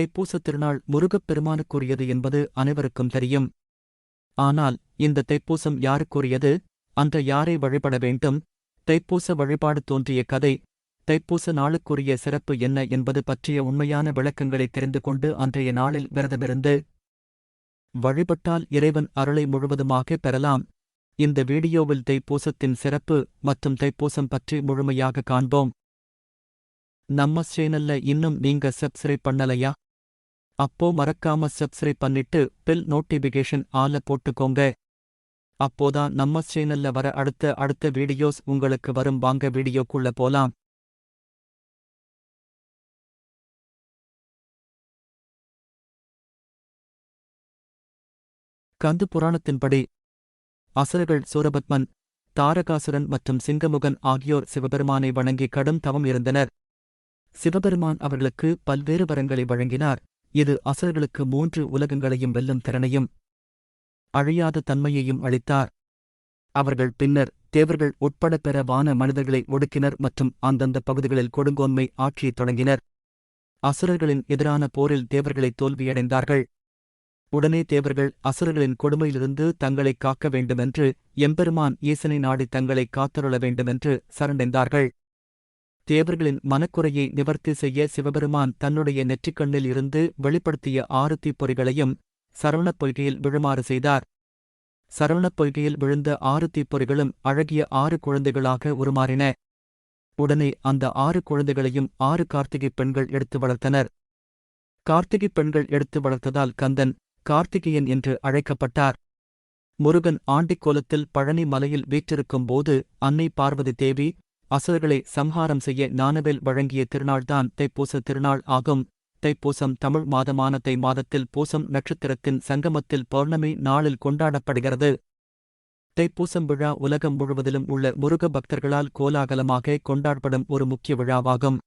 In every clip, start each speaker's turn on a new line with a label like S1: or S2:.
S1: தைப்பூசத் திருநாள் முருகப் பெருமானுக்குரியது என்பது அனைவருக்கும் தெரியும். ஆனால் இந்த தைப்பூசம் யாருக்குரியது? அந்த யாரை வழிபட வேண்டும்? தைப்பூச வழிபாடு தோன்றிய கதை தைப்பூச நாளுக்குரிய சிறப்பு என்ன என்பது பற்றிய உண்மையான விளக்கங்களை தெரிந்து கொண்டு அன்றைய நாளில் விரதமிருந்து வழிபட்டால் இறைவன் அருளை முழுவதுமாக பெறலாம். இந்த வீடியோவில் தைப்பூசத்தின் சிறப்பு மற்றும் தைப்பூசம் பற்றி முழுமையாக காண்போம். நம்ம சேனல்ல இன்னும் நீங்க சப்ஸ்கிரைப் பண்ணலையா? அப்போ மறக்காம சப்ஸ்கிரைப் பண்ணிட்டு பில் நோட்டிபிகேஷன் ஆல போட்டுக்கோங்க. அப்போதான் நம்ம சேனல்ல வர அடுத்த அடுத்த வீடியோஸ் உங்களுக்கு வரும். வாங்க வீடியோக்குள்ள போலாம். கந்து புராணத்தின்படி அசுரர்கள் சூரபத்மன் தாரகாசுரன் மற்றும் சிங்கமுகன் ஆகியோர் சிவபெருமானை வணங்கி கடும் தவம் இருந்தனர். சிவபெருமான் அவர்களுக்கு பல்வேறு வரங்களை வழங்கினார். இது அசுரர்களுக்கு மூன்று உலகங்களையும் வெல்லும் திறனையும் அழியாத தன்மையையும் அளித்தார். அவர்கள் பின்னர் தேவர்கள் உட்பட பெற வான மனிதர்களை ஒடுக்கினர் மற்றும் அந்தந்த பகுதிகளில் கொடுங்கோன்மை ஆட்சியைத் தொடங்கினர். அசுரர்களின் எதிரான போரில் தேவர்களை தோல்வியடைந்தார்கள். உடனே தேவர்கள் அசுரர்களின் கொடுமையிலிருந்து தங்களை காக்க வேண்டுமென்று எம்பெருமான் ஈசனை நாடி தங்களை காத்தருள வேண்டுமென்று சரண்டைந்தார்கள். தேவர்களின் மனக்குறையை நிவர்த்தி செய்ய சிவபெருமான் தன்னுடைய நெற்றிக்கண்ணில் இருந்து வெளிப்படுத்திய ஆறு தீப்பொறிகளையும் சரவணப் பொய்கையில் விழுமாறு செய்தார். சரவணப் பொய்கையில் விழுந்த ஆறு தீப்பொறிகளும் அழகிய ஆறு குழந்தைகளாக உருமாறின. உடனே அந்த ஆறு குழந்தைகளையும் ஆறு கார்த்திகைப் பெண்கள் எடுத்து வளர்த்தனர். கார்த்திகைப் பெண்கள் எடுத்து வளர்த்ததால் கந்தன் கார்த்திகேயன் என்று அழைக்கப்பட்டார். முருகன் ஆண்டிக்கோலத்தில் பழனி மலையில் வீற்றிருக்கும் போது அன்னை பார்வதி தேவி அசுரர்களை சம்ஹாரம் செய்ய ஞானவேல் வழங்கிய திருநாள்தான் தைப்பூச திருநாள் ஆகும். தைப்பூசம் தமிழ் மாதமான தை மாதத்தில் பூசம் நட்சத்திரத்தின் சங்கமத்தில் பௌர்ணமி நாளில் கொண்டாடப்படுகிறது. தைப்பூசம் விழா உலகம் முழுவதிலும் உள்ள முருக பக்தர்களால் கோலாகலமாக கொண்டாடப்படும் ஒரு முக்கிய விழாவாகும்.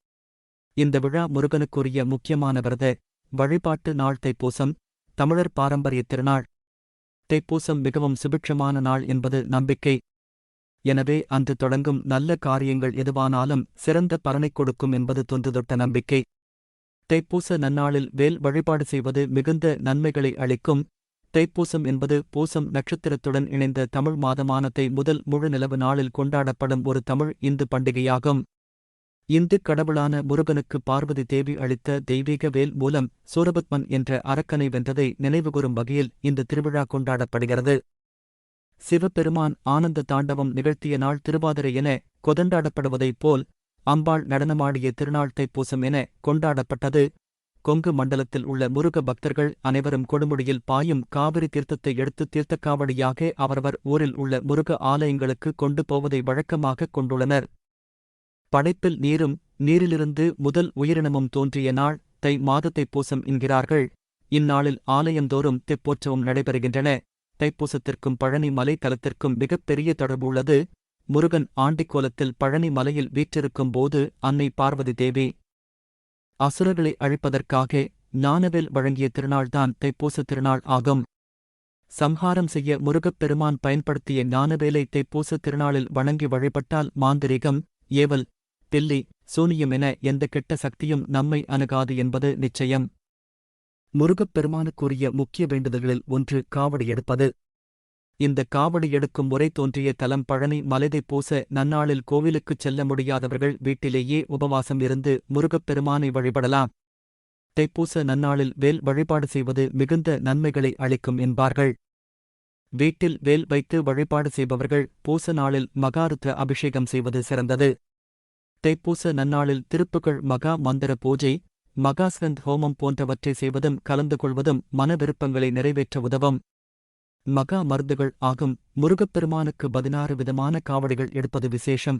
S1: இந்த விழா முருகனுக்குரிய முக்கியமான விரத வழிபாட்டு நாள் தைப்பூசம் தமிழர் பாரம்பரிய திருநாள். தைப்பூசம் மிகவும் சுபிட்சமான நாள் என்பது நம்பிக்கை. எனவே அன்று தொடங்கும் நல்ல காரியங்கள் எதுவானாலும் சிறந்த பலனை கொடுக்கும் என்பது தொன்றுதொட்ட நம்பிக்கை. தைப்பூச நன்னாளில் வேல் வழிபாடு செய்வது மிகுந்த நன்மைகளை அளிக்கும். தைப்பூசம் என்பது பூசம் நட்சத்திரத்துடன் இணைந்த தமிழ் மாதமானத்தை முதல் முழு நிலவு நாளில் கொண்டாடப்படும் ஒரு தமிழ் இந்து பண்டிகையாகும். இந்து கடவுளான முருகனுக்கு பார்வதி தேவி அளித்த தெய்வீக வேல் மூலம் சூரபத்மன் என்ற அரக்கனை வென்றதை நினைவுகூரும் வகையில் இந்த திருவிழா கொண்டாடப்படுகிறது. சிவபெருமான் ஆனந்த தாண்டவம் நிகழ்த்திய நாள் திருவாதிரை என கொதண்டாடப்படுவதைப் போல் அம்பாள் நடனமாடிய திருநாள் தைப்பூசம் என கொண்டாடப்பட்டது. கொங்கு மண்டலத்தில் உள்ள முருக பக்தர்கள் அனைவரும் கொடுமுடியில் பாயும் காவிரி தீர்த்தத்தை எடுத்து தீர்த்தக்காவடியாக அவரவர் ஊரில் உள்ள முருக ஆலயங்களுக்கு கொண்டு போவதை வழக்கமாகக் கொண்டுள்ளனர். படைப்பில் நீரும் நீரிலிருந்து முதல் உயிரினமும் தோன்றிய நாள் தை மாதத்தைப் பூசம் என்கிறார்கள். இந்நாளில் ஆலயந்தோறும் தெப்போற்சவம் நடைபெறுகின்றன. தைப்பூசத்திற்கும் பழனி மலை தலத்திற்கும் மிகப்பெரிய தொடர்பு உள்ளது. முருகன் ஆண்டிக்கோலத்தில் பழனி மலையில் வீற்றிருக்கும் போது அன்னை பார்வதி தேவி அசுரர்களை அழிப்பதற்காக ஞானவேல் வழங்கிய திருநாள்தான் தைப்பூச திருநாள் ஆகும். சம்ஹாரம் செய்ய முருகப் பெருமான் பயன்படுத்திய ஞானவேலை தைப்பூச திருநாளில் வணங்கி வழிபட்டால் மாந்திரிகம் ஏவல் பில்லி சூனியம் என எந்த கெட்ட சக்தியும் நம்மை அணுகாது என்பது நிச்சயம். முருகப் பெருமானுக்குரிய முக்கிய வேண்டுதல்களில் ஒன்று காவடி எடுப்பது. இந்த காவடி எடுக்கும் முறை தோன்றிய தலம் பழனி மலைதை பூச நன்னாளில் கோவிலுக்குச் செல்ல முடியாதவர்கள் வீட்டிலேயே உபவாசம் இருந்து முருகப் பெருமானை வழிபடலாம் தைப்பூச நன்னாளில் வேல் வழிபாடு செய்வது மிகுந்த நன்மைகளை அளிக்கும் என்பார்கள். வீட்டில் வேல் வைத்து வழிபாடு செய்பவர்கள் பூச நாளில் மகாருத்ர அபிஷேகம் செய்வது சிறந்தது. தைப்பூச நன்னாளில் திருப்புகள் மகா மந்திர பூஜை மகாஸ்கந்த் ஹோமம் போன்றவற்றை செய்வதும் கலந்து கொள்வதும் மன விருப்பங்களை நிறைவேற்ற உதவும். மகா மருந்துகள் ஆகும். முருகப்பெருமானுக்கு பதினாறு விதமான காவடிகள் எடுப்பது விசேஷம்.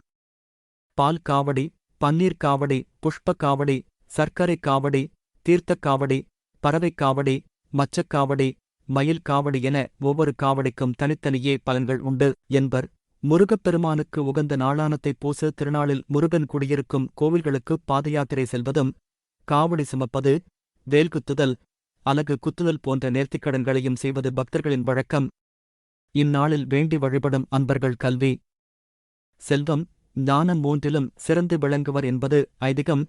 S1: பால் காவடி பன்னீர் காவடி புஷ்ப காவடி சர்க்கரை காவடி தீர்த்தக் காவடி பறவைக் காவடி மச்சக்காவடி மயில் காவடி என ஒவ்வொரு காவடிக்கும் தனித்தனியே பலன்கள் உண்டு என்பர். முருகப்பெருமானுக்கு உகந்த நாளானத்தை பூச திருநாளில் முருகன் குடியிருக்கும் கோவில்களுக்கு பாதயாத்திரை செல்வதும் காவடி சுமப்பது வேல்குத்துதல் அலகு குத்துதல் போன்ற நேர்த்திக்கடன்களையும் செய்வது பக்தர்களின் வழக்கம். இந்நாளில் வேண்டி வழிபடும் அன்பர்கள் கல்வி. செல்வம் ஞானம் மூன்றிலும் சிறந்து விளங்குவர் என்பது ஐதிகம்.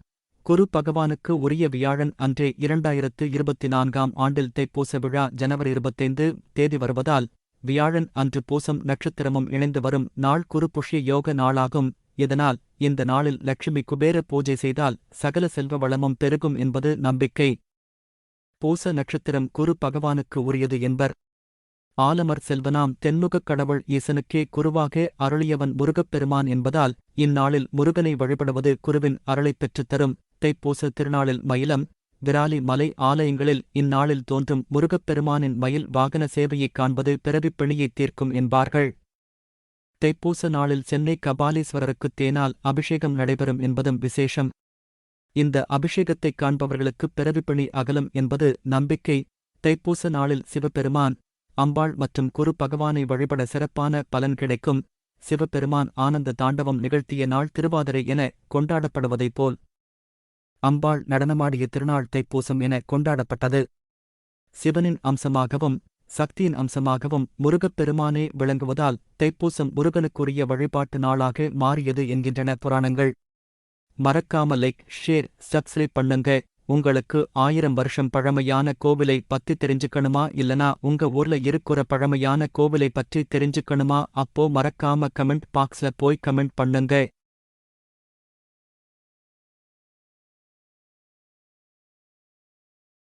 S1: குரு பகவானுக்கு உரிய வியாழன் அன்றே இரண்டாயிரத்து இருபத்தி நான்காம் ஆண்டில் தைப்பூச விழா ஜனவரி இருபத்தைந்து தேதி வருவதால் வியாழன் அன்று பூசம் நட்சத்திரமும் இணைந்து வரும் நாள் குரு புஷ்ய யோக நாளாகும். இதனால் இந்த நாளில் லட்சுமி குபேர பூஜை செய்தால் சகல செல்வ வளமும் பெருகும் என்பது நம்பிக்கை. பூச நட்சத்திரம் குரு பகவானுக்கு உரியது என்பர். ஆலமர் செல்வனாம் தென்முகக் கடவுள் ஈசனுக்கே குருவாக அருளியவன் முருகப்பெருமான் என்பதால் இந்நாளில் முருகனை வழிபடுவது குருவின் அருளைப் பெற்றுத் தரும். தைப்பூச திருநாளில் மயிலம் விராலி மலை ஆலயங்களில் இந்நாளில் தோன்றும் முருகப்பெருமானின் மயில் வாகன சேவையைக் காண்பது பிறவிப் பிணியைத் தீர்க்கும் என்பார்கள். தைப்பூச நாளில் சென்னை கபாலீஸ்வரருக்கு தேனால் அபிஷேகம் நடைபெறும் என்பதும் விசேஷம். இந்த அபிஷேகத்தைக் காண்பவர்களுக்கு பிறவிப்பணி அகலும் என்பது நம்பிக்கை. தைப்பூச நாளில் சிவபெருமான் அம்பாள் மற்றும் குரு பகவானை வழிபட சிறப்பான பலன் கிடைக்கும். சிவபெருமான் ஆனந்த தாண்டவம் நிகழ்த்திய நாள் திருவாதிரை என கொண்டாடப்படுவதைப் போல். அம்பாள் நடனமாடிய திருநாள் தைப்பூசம் என கொண்டாடப்பட்டது. சிவனின் அம்சமாகவும் சக்தியின் அம்சமாகவும் முருகப்பெருமானே விளங்குவதால் தைப்பூசம் முருகனுக்குரிய வழிபாட்டு நாளாக மாறியது என்கின்றன புராணங்கள். மறக்காம லைக் ஷேர் சப்ஸ்கிரைப் பண்ணுங்க. உங்களுக்கு ஆயிரம் வருஷம் பழமையான கோவிலை பத்தி தெரிஞ்சுக்கணுமா இல்லனா உங்க ஊர்ல இருக்கிற பழமையான கோவிலை பற்றி தெரிஞ்சுக்கணுமா? அப்போ மறக்காம கமெண்ட் பாக்ஸ்ல போய் கமெண்ட் பண்ணுங்க.